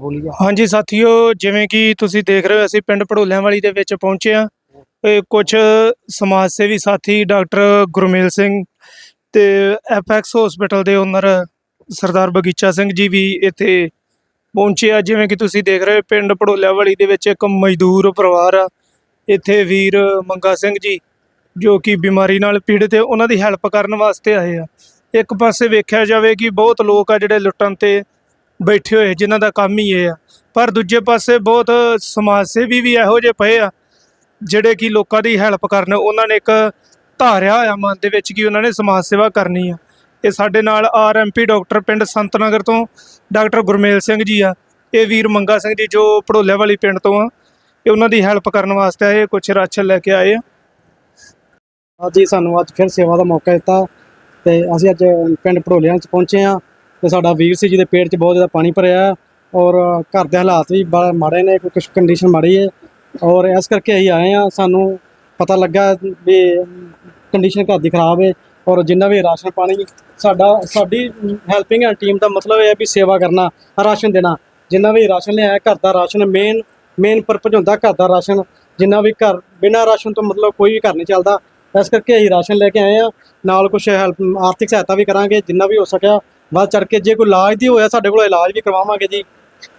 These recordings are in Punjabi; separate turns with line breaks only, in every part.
ਬੋਲੀ ਜਾ।
ਹਾਂਜੀ ਸਾਥੀਓ, ਜਿਵੇਂ ਕਿ ਤੁਸੀਂ ਦੇਖ ਰਹੇ ਹੋ, ਅਸੀਂ ਪਿੰਡ ਪੜੋਲਿਆਂਵਾਲੀ ਦੇ ਵਿੱਚ ਪਹੁੰਚੇ ਆ ਕੁਝ ਸਮਾਜ ਸੇਵੀ ਸਾਥੀ, ਡਾਕਟਰ ਗੁਰਮੇਲ ਸਿੰਘ ਤੇ ਐਫਐਕਸ ਹਸਪੀਟਲ ਦੇ ਓਨਰ ਸਰਦਾਰ ਬਗੀਚਾ ਸਿੰਘ ਜੀ ਵੀ ਇੱਥੇ ਪਹੁੰਚੇ ਆ। ਜਿਵੇਂ ਕਿ ਤੁਸੀਂ ਦੇਖ ਰਹੇ ਹੋ, ਪਿੰਡ ਪੜੋਲਿਆਂ ਵਾਲੀ ਦੇ ਵਿੱਚ ਇੱਕ ਮਜ਼ਦੂਰ ਪਰਿਵਾਰ ਆ। ਇੱਥੇ ਵੀਰ ਮੰਗਾ ਸਿੰਘ ਜੀ, ਜੋ ਕਿ ਬਿਮਾਰੀ ਨਾਲ ਪੀੜਤ ਹੈ, ਉਹਨਾਂ ਦੀ ਹੈਲਪ ਕਰਨ ਵਾਸਤੇ ਆਏ ਆ। ਇੱਕ ਪਾਸੇ ਵੇਖਿਆ ਜਾਵੇ ਕਿ ਬਹੁਤ ਲੋਕ ਆ ਜਿਹੜੇ ਲੁੱਟਣ ਤੇ ਬੈਠੇ ਹੋਏ, ਜਿਨ੍ਹਾਂ ਦਾ ਕੰਮ ਹੀ ਇਹ ਆ। ਪਰ ਦੂਜੇ ਪਾਸੇ ਬਹੁਤ ਸਮਾਜ ਸੇਵੀ ਵੀ ਇਹੋ ਜਿਹੇ ਪਏ ਆ, ਜਿਹੜੇ ਕਿ ਲੋਕਾਂ ਦੀ ਹੈਲਪ ਕਰਨ। ਉਹਨਾਂ ਨੇ ਇੱਕ ਧਾਰਿਆ ਹੋਇਆ ਮਨ ਦੇ ਵਿੱਚ ਕਿ ਉਹਨਾਂ ਨੇ ਸਮਾਜ ਸੇਵਾ ਕਰਨੀ ਆ। ਇਹ ਸਾਡੇ ਨਾਲ ਆਰਐਮਪੀ ਡਾਕਟਰ ਪਿੰਡ ਸੰਤਨਗਰ ਤੋਂ ਡਾਕਟਰ ਗੁਰਮੇਲ ਸਿੰਘ ਜੀ ਆ। ਇਹ ਵੀਰ ਮੰਗਾ ਸਿੰਘ ਜੀ ਜੋ ਪੜੋਲੇ ਵਾਲੀ ਪਿੰਡ ਤੋਂ ਆ। ਇਹ ਉਹਨਾਂ ਦੀ ਹੈਲਪ ਕਰਨ ਵਾਸਤੇ ਆਏ ਕੁਝ ਰਾਸ਼ਨ ਲੈ ਕੇ ਆਏ ਆ।
ਅੱਜ ਹੀ ਸਾਨੂੰ ਅੱਜ ਫਿਰ ਸੇਵਾ ਦਾ ਮੌਕਾ ਦਿੱਤਾ ਤੇ ਅਸੀਂ ਅੱਜ ਪਿੰਡ ਪੜੋਲਿਆਂ 'ਚ ਪਹੁੰਚੇ ਆ। ਤੇ ਸਾਡਾ ਵੀਰ ਸੀ ਜਿਹਦੇ ਪੇਟ 'ਚ ਬਹੁਤ ਜ਼ਿਆਦਾ ਪਾਣੀ ਭਰਿਆ ਔਰ ਘਰ ਦੇ ਹਾਲਾਤ ਵੀ ਬੜਾ ਮਾੜੇ ਨੇ ਕੁਝ ਕੰਡੀਸ਼ਨ ਮਾੜੀ ਹੈ ਔਰ ਇਸ ਕਰਕੇ ਅਸੀਂ ਆਏ ਆ ਸਾਨੂੰ ਪਤਾ ਲੱਗਾ ਵੀ ਕੰਡੀਸ਼ਨ ਘਰ ਦੀ ਖਰਾਬ ਹੈ ਔਰ ਜਿੰਨਾ ਵੀ ਰਾਸ਼ਨ ਪਾਣੀ, ਸਾਡਾ, ਸਾਡੀ ਹੈਲਪਿੰਗ ਟੀਮ ਦਾ ਮਤਲਬ ਇਹ ਹੈ ਵੀ ਸੇਵਾ ਕਰਨਾ, ਰਾਸ਼ਨ ਦੇਣਾ, ਜਿੰਨਾ ਵੀ ਰਾਸ਼ਨ ਲਿਆਇਆ ਘਰ ਦਾ ਰਾਸ਼ਨ ਮੇਨ ਮੇਨ ਪਰਪਸ ਹੁੰਦਾ ਘਰ ਦਾ ਰਾਸ਼ਨ, ਜਿੰਨਾ ਵੀ ਘਰ ਬਿਨਾਂ ਰਾਸ਼ਨ ਤੋਂ ਮਤਲਬ ਕੋਈ ਵੀ ਘਰ ਨਹੀਂ ਚੱਲਦਾ, ਇਸ ਕਰਕੇ ਅਸੀਂ ਰਾਸ਼ਨ ਲੈ ਕੇ ਆਏ ਆ ਨਾਲ ਕੁਝ ਹੈਲਪ ਆਰਥਿਕ ਸਹਾਇਤਾ ਵੀ ਕਰਾਂਗੇ, ਜਿੰਨਾ ਵੀ ਹੋ ਸਕਿਆ ਵੱਧ ਚੜ ਕੇ ਜੇ ਕੋਈ ਇਲਾਜ ਦੀ ਹੋਇਆ ਸਾਡੇ ਕੋਲ ਇਲਾਜ ਵੀ ਕਰਵਾਵਾਂਗੇ ਜੀ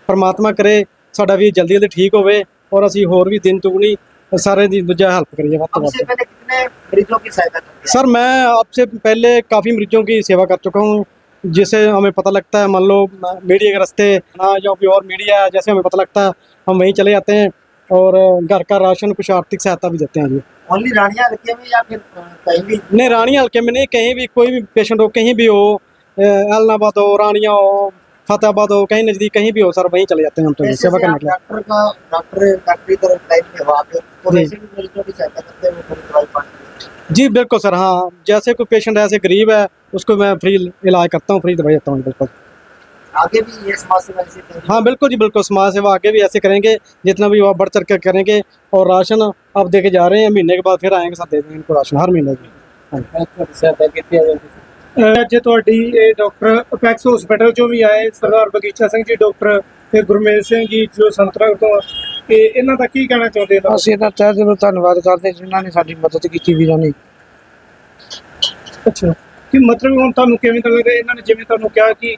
ਪਰਮਾਤਮਾ ਕਰੇ ਸਾਡਾ ਵੀ ਜਲਦੀ ਜਲਦੀ ਠੀਕ ਹੋਵੇ ਔਰ ਅਸੀਂ ਹੋਰ ਵੀ ਦਿਨ ਤੁਗਣੀ ਸਾਰੇ ਦੀ ਦੂਜਾ ਹੈਲਪ ਕਰੀਏ ਵੱਧ ਤੋਂ ਵੱਧ
कितने मरीजों की सहायता करते
सर मैं आपसे पहले काफ़ी मरीजों की सेवा कर चुका हूँ जिससे हमें पता लगता है मान लो मीडिया के रास्ते हाँ या कोई और मीडिया है जैसे हमें पता लगता है हम वहीं चले जाते हैं और घर का राशन कुछ आर्थिक सहायता भी देते हैं जी हैं
ओनली रानिया हल्के में या फिर अ, कहीं भी
नहीं रानी हल्के में नहीं कहीं भी कोई भी पेशेंट हो कहीं भी हो एलनाबाद हो रानिया हो फतेहाबाद हो कहीं नज़दीक कहीं भी हो सर वहीं चले जाते हैं हम तो जी, सेवा करने के लिए।
डॉक्टर का डॉक्टर डॉक्टरी तरफ़ लाइन वहाँ पे तो
जी।
वैसे भी मरीजों की सहायता करते हैं वो दवाई पानी
जी बिल्कुल सर हाँ जैसे कोई पेशेंट ऐसे गरीब है उसको मैं फ्री इलाज करता हूँ फ्री दवाई देता हूँ बिल्कुल।
आगे भी ये समाज सेवा ऐसे करेंगे।
हाँ बिल्कुल जी बिल्कुल समाज सेवा आगे भी ऐसे करेंगे जितना भी वो बढ़ चढ़ कर करेंगे और राशन अब देके जा रहे हैं महीने के बाद फिर आएँगे सब दे देंगे इनको राशन हर महीने की
ਅੱਜ ਤੁਹਾਡੀ ਇਹ ਡਾਕਟਰ ਅਪੈਕਸ ਹਸਪੀਟਲ ਚੋਂ ਵੀ ਆਏ ਸਰਦਾਰ ਬਗੀਚਾ ਸਿੰਘ ਜੀ ਡਾਕਟਰ ਤੇ ਗੁਰਮੇਲ ਸਿੰਘ ਜੀ ਜੋ ਸੰਤਰਾ ਤੋਂ ਤੇ ਇਹਨਾਂ ਦਾ ਕੀ ਕਹਿਣਾ ਚਾਹੁੰਦੇ ਹੋ?
ਅਸੀਂ ਇਹਨਾਂ ਤਹਿ ਦਿਲੋਂ ਧੰਨਵਾਦ ਕਰਦੇ ਜਿਨ੍ਹਾਂ ਨੇ ਸਾਡੀ ਮਦਦ ਕੀਤੀ ਵੀਰਾਂ ਨੇ
ਅੱਛਾ। ਕਿ ਮਤਲਬ ਹੁਣ ਤੁਹਾਨੂੰ ਕਿਵੇਂ ਤਾਂ ਲੱਗਾ ਇਹਨਾਂ ਨੇ ਜਿਵੇਂ ਤੁਹਾਨੂੰ ਕਿਹਾ ਕਿ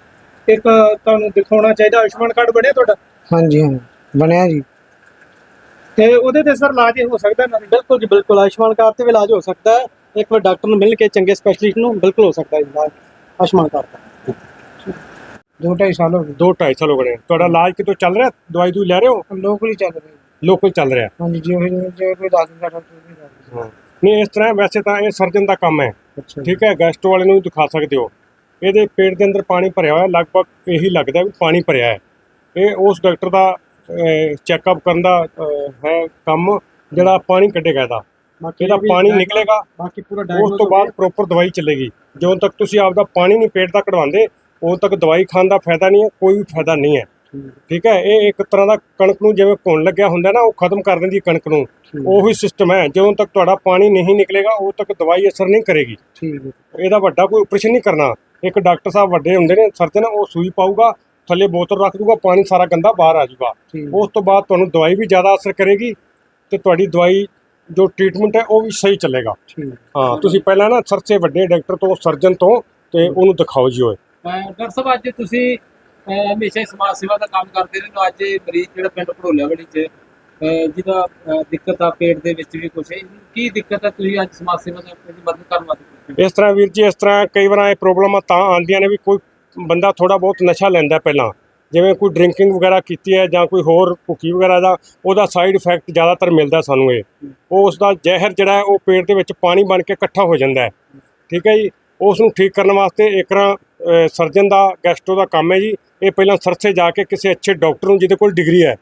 ਇੱਕ ਤੁਹਾਨੂੰ ਦਿਖਾਉਣਾ ਚਾਹੀਦਾ ਆਯੁਸ਼ਮਾਨ ਕਾਰਡ ਬਣਿਆ ਤੁਹਾਡਾ?
ਹਾਂਜੀ ਹਾਂ ਬਣਿਆ ਜੀ।
ਤੇ ਉਹਦੇ ਤੇ ਸਰ ਇਲਾਜ ਹੋ ਸਕਦਾ ਨਾ
ਬਿਲਕੁਲ ਜੀ ਬਿਲਕੁਲ। ਆਯੁਸ਼ਮਾਨ ਕਾਰਡ ਤੇ ਵੀ ਇਲਾਜ ਹੋ ਸਕਦਾ ਹੈ। ਇੱਕ ਵਾਰ ਡਾਕਟਰ ਨੂੰ ਮਿਲ ਕੇ ਚੰਗੇ ਸਪੈਸ਼ਲਿਸਟ ਨੂੰ ਬਿਲਕੁਲ ਹੋ ਸਕਦਾ ਹੈ ਇਲਾਜ ਕਾਰਡ ਦਾ।
ਢਾਈ ਸਾਲ ਹੋ ਗਏ।
ਦੋ ਢਾਈ ਸਾਲ ਹੋ ਗਏ। ਤੁਹਾਡਾ ਇਲਾਜ ਕਿਤੋਂ ਚੱਲ ਰਿਹਾ? ਦਵਾਈ ਦੂਈ ਲੈ ਰਹੇ ਹੋ?
ਲੋਕਲ ਹੀ ਚੱਲ ਰਹੇ।
ਲੋਕਲ ਚੱਲ ਰਿਹਾ।
ਹਾਂਜੀ ਜੀ ਉਹ ਜੇ ਕੋਈ ਦੱਸ ਦਿੰਦਾ ਡਾਕਟਰ ਵੀ ਦੱਸ ਦਿੰਦਾ।
ਨਹੀਂ ਇਸ ਤਰ੍ਹਾਂ ਵੈਸੇ ਤਾਂ ਇਹ ਸਰਜਨ ਦਾ ਕੰਮ ਹੈ। ਠੀਕ ਹੈ ਗੈਸਟੋ ਵਾਲੇ ਨੂੰ ਵੀ ਦਿਖਾ ਸਕਦੇ ਹੋ। ਇਹਦੇ ਪੇਟ ਦੇ ਅੰਦਰ ਪਾਣੀ ਭਰਿਆ ਹੋਇਆ ਲਗਭਗ ਇਹੀ ਲੱਗਦਾ ਵੀ ਪਾਣੀ ਭਰਿਆ ਹੈ। ਇਹ ਉਸ ਡਾਕਟਰ ਦਾ ਚੈੱਕਅਪ ਕਰਨ ਦਾ ਹੈ ਕੰਮ ਜਿਹੜਾ ਪਾਣੀ ਕੱਢੇਗਾ ਇਹਦਾ। ਇਹਦਾ
ਵੀ
ਪਾਣੀ ਨਿਕਲੇਗਾ।
ਬਾਕੀ ਪੂਰਾ
ਉਸ ਤੋਂ ਬਾਅਦ। ਪ੍ਰੋਪਰ ਦਵਾਈ ਚੱਲੇਗੀ। ਜਦੋਂ ਤੱਕ ਤੁਸੀਂ ਆਪਦਾ ਪਾਣੀ ਨਹੀਂ ਪੇਟ ਦਾ ਕਢਵਾਉਂਦੇ ਉਦੋਂ ਤੱਕ ਦਵਾਈ ਖਾਣ ਦਾ ਫਾਇਦਾ ਨਹੀਂ ਹੈ ਕੋਈ ਵੀ ਫਾਇਦਾ ਨਹੀਂ ਹੈ। ਠੀਕ। ਹੈ? ਇਹ ਇੱਕ ਤਰ੍ਹਾਂ ਦਾ ਕਣਕ ਨੂੰ ਜਿਵੇਂ ਘੁਣ ਲੱਗਿਆ ਹੁੰਦਾ ਨਾ ਉਹ ਖਤਮ ਕਰ ਦਿੰਦੀ ਹੈ ਕਣਕ ਨੂੰ। ਉਹੀ ਸਿਸਟਮ ਹੈ। ਜਦੋਂ ਤੱਕ ਤੁਹਾਡਾ ਪਾਣੀ ਨਹੀਂ ਨਿਕਲੇਗਾ ਉਦੋਂ ਤੱਕ ਦਵਾਈ ਅਸਰ ਨਹੀਂ ਕਰੇਗੀ।
ਠੀਕ ਹੈ।
ਇਹਦਾ ਵੱਡਾ ਕੋਈ ਆਪਰੇਸ਼ਨ ਨਹੀਂ ਕਰਨਾ। ਇੱਕ ਡਾਕਟਰ ਸਾਹਿਬ ਵੱਡੇ ਹੁੰਦੇ ਨੇ ਸਰਜਨ ਉਹ ਸੂਈ ਪਾਊਗਾ ਥੱਲੇ ਬੋਤਲ ਰੱਖ ਦੂਗਾ ਪਾਣੀ ਸਾਰਾ ਗੰਦਾ ਬਾਹਰ ਆ ਜਾਊਗਾ। ਉਸ ਤੋਂ ਬਾਅਦ ਤੁਹਾਨੂੰ ਦਵਾਈ ਵੀ ਜ਼ਿਆਦਾ ਅਸਰ ਕਰੇਗੀ ਤੇ ਤੁਹਾਡੀ ਦਵਾਈ ਜੋ ਟ੍ਰੀਟਮੈਂਟ ਹੈ ਉਹ ਵੀ ਸਹੀ ਚੱਲੇਗਾ। ਹਾਂ ਤੁਸੀਂ ਪਹਿਲਾਂ ਨਾ ਸਰਸੇ ਵੱਡੇ ਡਾਕਟਰ ਤੋਂ ਸਰਜਨ ਤੋਂ ਤੇ ਉਹਨੂੰ ਦਿਖਾਓ ਜੀ ਓਏ।
ਡਾਕਟਰ ਸਾਹਿਬ ਅੱਜ ਤੁਸੀਂ ਹਮੇਸ਼ਾ ਹੀ ਸਮਾਜ ਸੇਵਾ ਦਾ ਕੰਮ ਕਰਦੇ ਰਹੇ ਹੋ ਅੱਜ ਇਹ ਮਰੀਜ਼ ਜਿਹੜਾ ਪਿੰਡ ਭੜੋਲਿਆ ਵਾਲੀ ਚ ਜਿਹਦਾ ਦਿੱਕਤ ਆ ਪੇਟ ਦੇ ਵਿੱਚ ਵੀ ਹੈ ਕੀ ਦਿੱਕਤ ਹੈ ਤੁਸੀਂ ਅੱਜ ਸਮਾਜ ਸੇਵਾ ਦਾ ਆਪਣੀ ਮਦਦ ਕਰਨ ਵਾਸਤੇ?
ਇਸ ਤਰ੍ਹਾਂ ਵੀਰ ਜੀ ਇਸ ਤਰ੍ਹਾਂ ਕਈ ਵਾਰ ਇਹ ਪ੍ਰੋਬਲਮਾਂ ਤਾਂ ਆਉਂਦੀਆਂ ਨੇ ਵੀ ਕੋਈ ਬੰਦਾ ਥੋੜਾ ਬਹੁਤ ਨਸ਼ਾ ਲੈਂਦਾ ਪਹਿਲਾਂ। ਜਿਵੇਂ ਕੋਈ ਡਰਿੰਕਿੰਗ ਵਗੈਰਾ ਕੀਤੀ ਹੈ ਜਾਂ ਕੋਈ ਹੋਰ ਭੁੱਕੀ ਵਗੈਰਾ ਦਾ, ਉਹਦਾ ਸਾਈਡ ਇਫੈਕਟ ਜ਼ਿਆਦਾਤਰ ਮਿਲਦਾ ਸਾਨੂੰ ਇਹ। ਉਹ ਉਸ ਦਾ ਜ਼ਹਿਰ ਜਿਹੜਾ ਹੈ, ਉਹ ਪੇਟ ਦੇ ਵਿੱਚ ਪਾਣੀ ਬਣ ਕੇ ਇਕੱਠਾ ਹੋ ਜਾਂਦਾ ਹੈ। ਠੀਕ ਹੈ ਜੀ? ਉਸ ਨੂੰ ਠੀਕ ਕਰਨ ਵਾਸਤੇ ਇੱਕ ਤਰ੍ਹਾਂ ਸਰਜਨ ਦਾ ਗੈਸਟੋ ਦਾ ਕੰਮ ਹੈ ਜੀ। ਇਹ ਪਹਿਲਾਂ ਸਰਸੇ ਜਾ ਕੇ ਕਿਸੇ ਅੱਛੇ ਡਾਕਟਰ ਨੂੰ, ਜਿਹਦੇ ਕੋਲ ਡਿਗਰੀ ਹੈ,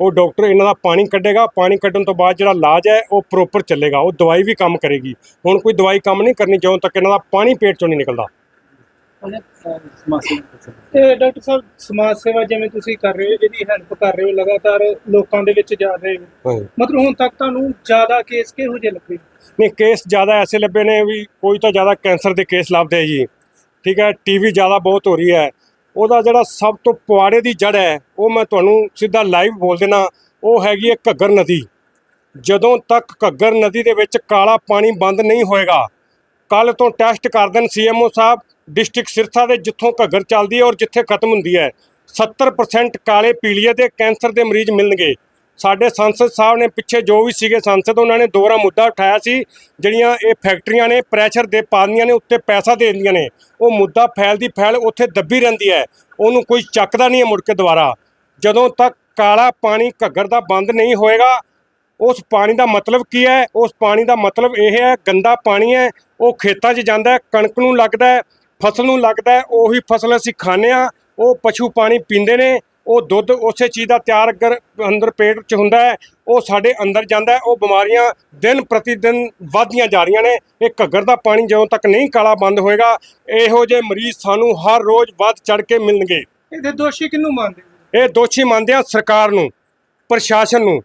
ਉਹ ਡਾਕਟਰ ਇਹਨਾਂ ਦਾ ਪਾਣੀ ਕੱਢੇਗਾ। ਪਾਣੀ ਕੱਢਣ ਤੋਂ ਬਾਅਦ ਜਿਹੜਾ ਇਲਾਜ ਹੈ, ਉਹ ਪ੍ਰੋਪਰ ਚੱਲੇਗਾ। ਉਹ ਦਵਾਈ ਵੀ ਕੰਮ ਕਰੇਗੀ। ਹੁਣ ਕੋਈ ਦਵਾਈ ਕੰਮ ਨਹੀਂ ਕਰਨੀ, ਜਦੋਂ ਤੱਕ ਇਹਨਾਂ ਦਾ ਪਾਣੀ ਪੇਟ ਚੋਂ ਨਹੀਂ ਨਿਕਲਦਾ
ਉਹਨੇ, ਅਹ, ਸਮਾਜ ਸੇਵਾ ਦੱਸੋ।
ਤੇ ਡਾਕਟਰ ਸਾਹਿਬ ਸਮਾਜ ਸੇਵਾ ਜਿਵੇਂ ਤੁਸੀਂ ਕਰ ਰਹੇ ਹੋ ਜਿਹਦੀ ਹੈਲਪ ਕਰ ਰਹੇ ਹੋ ਲਗਾਤਾਰ ਲੋਕਾਂ ਦੇ ਵਿੱਚ ਜਾ ਰਹੇ ਹੋ
ਹਾਂਜੀ।
ਮਤਲਬ ਹੁਣ ਤੱਕ ਤੁਹਾਨੂੰ ਜ਼ਿਆਦਾ ਕੇਸ ਕਿਹੋ ਜਿਹੇ ਲੱਗੇ?
ਨਹੀਂ ਕੇਸ ਜ਼ਿਆਦਾ ਐਸੇ ਲੱਭੇ ਨੇ ਵੀ ਕੋਈ ਤਾਂ ਜ਼ਿਆਦਾ ਕੈਂਸਰ ਦੇ ਕੇਸ ਲੱਭਦੇ ਜੀ। ਠੀਕ ਹੈ ਟੀਵੀ ਜ਼ਿਆਦਾ ਬਹੁਤ ਹੋ ਰਹੀ ਹੈ। ਉਹਦਾ ਜਿਹੜਾ ਸਭ ਤੋਂ ਪੁਆੜੇ ਦੀ ਜੜ ਹੈ ਉਹ ਮੈਂ ਤੁਹਾਨੂੰ ਸਿੱਧਾ ਲਾਈਵ ਬੋਲ ਦੇਣਾ ਉਹ ਹੈਗੀ ਹੈ ਘੱਗਰ ਨਦੀ। ਜਦੋਂ ਤੱਕ ਘੱਗਰ ਨਦੀ ਦੇ ਵਿੱਚ ਕਾਲਾ ਪਾਣੀ ਬੰਦ ਨਹੀਂ ਹੋਏਗਾ ਕੱਲ ਤੋਂ ਟੈਸਟ ਕਰ ਦੇਣ ਸੀਐਮਓ ਸਾਹਿਬ ਡਿਸਟ੍ਰਿਕਟ ਸਿਰਸਾ ਦੇ ਜਿੱਥੋਂ ਘੱਗਰ ਚੱਲਦੀ ਹੈ ਔਰ ਜਿੱਥੇ ਖਤਮ ਹੁੰਦੀ ਹੈ। 70% ਕਾਲੇ ਪੀਲੀਏ ਦੇ ਕੈਂਸਰ ਦੇ ਮਰੀਜ਼ ਮਿਲਣਗੇ। ਸਾਡੇ ਸੰਸਦ ਸਾਹਿਬ ਨੇ ਪਿੱਛੇ ਜੋ ਵੀ ਸੀਗੇ ਸੰਸਦ, ਉਹਨਾਂ ਨੇ ਦੋਹਰਾ ਮੁੱਦਾ ਉਠਾਇਆ ਸੀ, ਜਿਹੜੀਆਂ ਇਹ ਫੈਕਟਰੀਆਂ ਨੇ, ਪ੍ਰੈਸ਼ਰ ਦੇ ਪਾਉਂਦੀਆਂ ਨੇ, ਉੱਤੇ ਪੈਸਾ ਦੇ ਦਿੰਦੀਆਂ ਨੇ। ਉਹ ਮੁੱਦਾ ਫੈਲਦੀ ਫੈਲ ਉੱਥੇ ਦੱਬੀ ਰਹਿੰਦੀ ਹੈ। ਉਹਨੂੰ ਕੋਈ ਚੱਕਦਾ ਨਹੀਂ ਹੈ ਮੁੜ ਕੇ ਦੁਬਾਰਾ। ਜਦੋਂ ਤੱਕ ਕਾਲਾ ਪਾਣੀ ਘੱਗਰ ਦਾ ਬੰਦ ਨਹੀਂ ਹੋਏਗਾ, ਉਸ ਪਾਣੀ ਦਾ ਮਤਲਬ ਕੀ ਹੈ? ਉਸ ਪਾਣੀ ਦਾ ਮਤਲਬ ਇਹ ਹੈ, ਗੰਦਾ ਪਾਣੀ ਹੈ, ਉਹ ਖੇਤਾਂ 'ਚ ਜਾਂਦਾ ਹੈ, ਕਣਕ ਨੂੰ ਲੱਗਦਾ ਹੈ ਫਸਲ ਨੂੰ ਲੱਗਦਾ ਉਹੀ ਫਸਲ ਅਸੀਂ ਖਾਂਦੇ ਹਾਂ ਉਹ ਪਸ਼ੂ ਪਾਣੀ ਪੀਂਦੇ ਨੇ ਉਹ ਦੁੱਧ ਉਸੇ ਚੀਜ਼ ਦਾ ਤਿਆਰ ਅਗਰ ਅੰਦਰ ਪੇਟ 'ਚ ਹੁੰਦਾ ਹੈ ਉਹ ਸਾਡੇ ਅੰਦਰ ਜਾਂਦਾ ਹੈ ਉਹ ਬਿਮਾਰੀਆਂ ਦਿਨ ਪ੍ਰਤੀ ਦਿਨ ਵੱਧਦੀਆਂ ਜਾ ਰਹੀਆਂ ਨੇ ਇਹ ਘੱਗਰ ਦਾ ਪਾਣੀ ਜਦੋਂ ਤੱਕ ਨਹੀਂ ਕਾਲਾ ਬੰਦ ਹੋਏਗਾ ਇਹੋ ਜਿਹੇ ਮਰੀਜ਼ ਸਾਨੂੰ ਹਰ ਰੋਜ਼ ਵੱਧ ਚੜ ਕੇ ਮਿਲਣਗੇ।
ਇਹਦੇ ਦੋਸ਼ੀ ਕਿਹਨੂੰ ਮੰਨਦੇ?
ਇਹ ਦੋਸ਼ੀ ਮੰਨਦੇ ਆ ਸਰਕਾਰ ਨੂੰ ਪ੍ਰਸ਼ਾਸਨ ਨੂੰ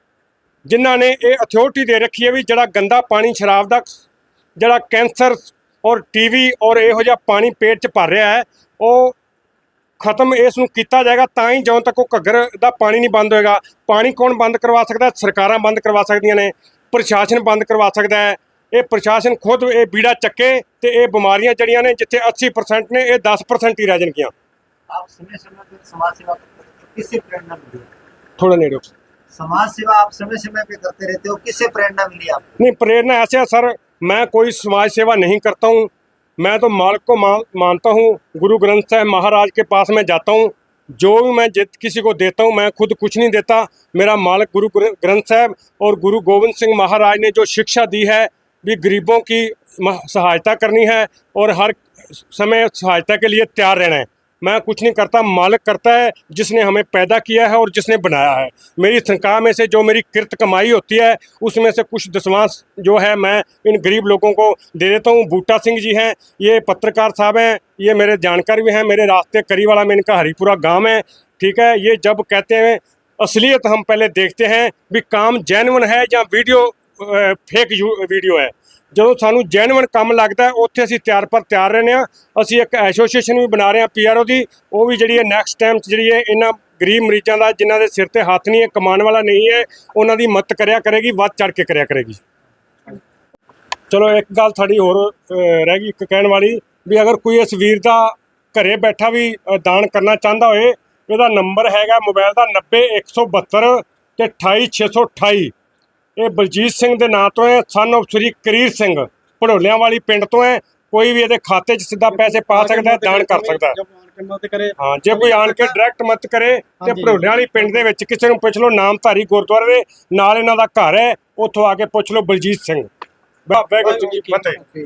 ਜਿਨ੍ਹਾਂ ਨੇ ਇਹ ਅਥਾਰਟੀ ਦੇ ਰੱਖੀ ਹੈ ਵੀ ਜਿਹੜਾ ਗੰਦਾ ਪਾਣੀ ਸ਼ਰਾਬ ਦਾ ਜਿਹੜਾ ਕੈਂਸਰ ਔਰ ਟੀਵੀ ਔਰ ਇਹੋ ਜਿਹਾ ਪਾਣੀ ਪੇਟ 'ਚ ਭਰ ਰਿਹਾ ਹੈ ਉਹ ਖਤਮ ਇਸ ਨੂੰ ਕੀਤਾ ਜਾਏਗਾ ਤਾਂ ਹੀ ਜਦੋਂ ਤੱਕ ਉਹ ਘੱਗਰ ਦਾ ਪਾਣੀ ਨਹੀਂ ਬੰਦ ਹੋਏਗਾ ਪਾਣੀ ਕੌਣ ਬੰਦ ਕਰਵਾ ਸਕਦਾ ਹੈ? ਸਰਕਾਰਾਂ ਬੰਦ ਕਰਵਾ ਸਕਦੀਆਂ ਨੇ ਪ੍ਰਸ਼ਾਸਨ ਬੰਦ ਕਰਵਾ ਸਕਦਾ ਹੈ ਇਹ ਪ੍ਰਸ਼ਾਸਨ ਖੁਦ ਇਹ ਬੀੜਾ ਚੱਕੇ ਤੇ ਇਹ ਬਿਮਾਰੀਆਂ ਜਿਹੜੀਆਂ ਨੇ ਜਿੱਥੇ 80% ਨੇ ਇਹ 10% ਹੀ ਰਹਿ ਜਾਣਗੀਆਂ
आप समय समय पे समाज सेवा करते रहते हो किससे प्रेरणा मिली
ਥੋੜਾ ਨੇੜੇ
समाज सेवा आप समय समय पे करते रहते हो किससे प्रेरणा मिली आपको
नहीं प्रेरणा ऐसे है सर मैं कोई समाज सेवा नहीं करता हूँ मैं तो मालिक को मान, मानता हूँ गुरु ग्रंथ साहब महाराज के पास मैं जाता हूँ जो भी मैं जित किसी को देता हूँ मैं खुद कुछ नहीं देता मेरा मालिक गुरु ग्र- ग्रंथ साहब और गुरु गोविंद सिंह महाराज ने जो शिक्षा दी है भी गरीबों की मह- सहायता करनी है और हर समय सहायता के लिए तैयार रहना है मैं कुछ नहीं करता, मालिक करता है, जिसने हमें पैदा किया है और जिसने बनाया है। मेरी तनख्वाह में से जो मेरी कृत कमाई होती है, उसमें से कुछ दसवांश जो है मैं इन गरीब लोगों को दे देता हूँ। बूटा सिंह जी हैं, ये पत्रकार साहब हैं, ये मेरे जानकार भी हैं, मेरे रास्ते करीब वाला में इनका हरिपुरा गाँव है, ठीक है? ये जब कहते हैं, असलियत हम पहले देखते हैं, भी काम जैनवन है या वीडियो फेक वीडियो है। ਜਦੋਂ ਸਾਨੂੰ ਜੈਨੂਇਨ ਕੰਮ ਲੱਗਦਾ ਉੱਥੇ ਅਸੀਂ ਤਿਆਰ ਪਰ ਤਿਆਰ ਰਹਿੰਦੇ ਹਾਂ। ਅਸੀਂ ਇੱਕ ਐਸੋਸੀਏਸ਼ਨ ਵੀ ਬਣਾ ਰਹੇ ਹਾਂ ਪੀਆਰਓ ਦੀ। ਉਹ ਵੀ ਜਿਹੜੀ ਹੈ ਨੈਕਸਟ ਟਾਈਮ ਜਿਹੜੀ ਹੈ ਇਹਨਾਂ ਗਰੀਬ ਮਰੀਜ਼ਾਂ ਦਾ ਜਿਨ੍ਹਾਂ ਦੇ ਸਿਰ ਤੇ ਹੱਥ ਨਹੀਂ ਹੈ, ਕਮਾਉਣ ਵਾਲਾ ਨਹੀਂ ਹੈ, ਉਹਨਾਂ ਦੀ ਮਦਦ ਕਰਿਆ ਕਰੇਗੀ, ਵੱਧ ਚੜ ਕੇ ਕਰਿਆ ਕਰੇਗੀ। ਚਲੋ, ਇੱਕ ਗੱਲ ਸਾਡੀ ਹੋਰ ਰਹਿ ਗਈ ਇੱਕ ਕਹਿਣ ਵਾਲੀ ਵੀ ਅਗਰ ਕੋਈ ਇਸ ਵੀਰ ਦਾ ਘਰੇ ਬੈਠਾ ਵੀ ਦਾਨ ਕਰਨਾ ਚਾਹੁੰਦਾ ਹੋਏ, ਇਹਦਾ ਨੰਬਰ ਹੈਗਾ ਮੋਬਾਈਲ ਦਾ 90172 ਤੇ 28628 ਇਹ ਬਲਜੀਤ ਸਿੰਘ ਦੇ ਨਾਂ ਤੋਂ ਹੈ ਸਨ of ਸ੍ਰੀ ਕਰੀਰ ਸਿੰਘ। ਭੜੋਲਿਆਂ ਵਾਲੀ ਪਿੰਡ ਤੋਂ ਹੈ। ਕੋਈ ਵੀ ਇਹਦੇ ਖਾਤੇ 'ਚ ਸਿੱਧਾ ਪੈਸੇ ਪਾ ਸਕਦਾ ਹੈ ਦਾਨ ਕਰ ਸਕਦਾ ਹੈ। ਜੇ ਕੋਈ ਆਣ ਕੇ ਡਾਇਰੈਕਟ ਮਦਦ ਕਰੇ ਤੇ
ਹਾਂਜੀ।
ਭੜੋਲਿਆਂ ਵਾਲੀ ਪਿੰਡ ਦੇ ਵਿੱਚ ਕਿਸੇ ਨੂੰ ਪੁੱਛ ਲਓ ਨਾਮਧਾਰੀ ਗੁਰਦੁਆਰੇ ਦੇ ਨਾਲ ਇਹਨਾਂ ਦਾ ਘਰ ਹੈ ਉੱਥੋਂ ਆ ਕੇ ਪੁੱਛ ਲਓ ਬਲਜੀਤ ਸਿੰਘ। ਵਾਹਿਗੁਰੂ ਜੀ ਕੀ ਫਤਿਹ।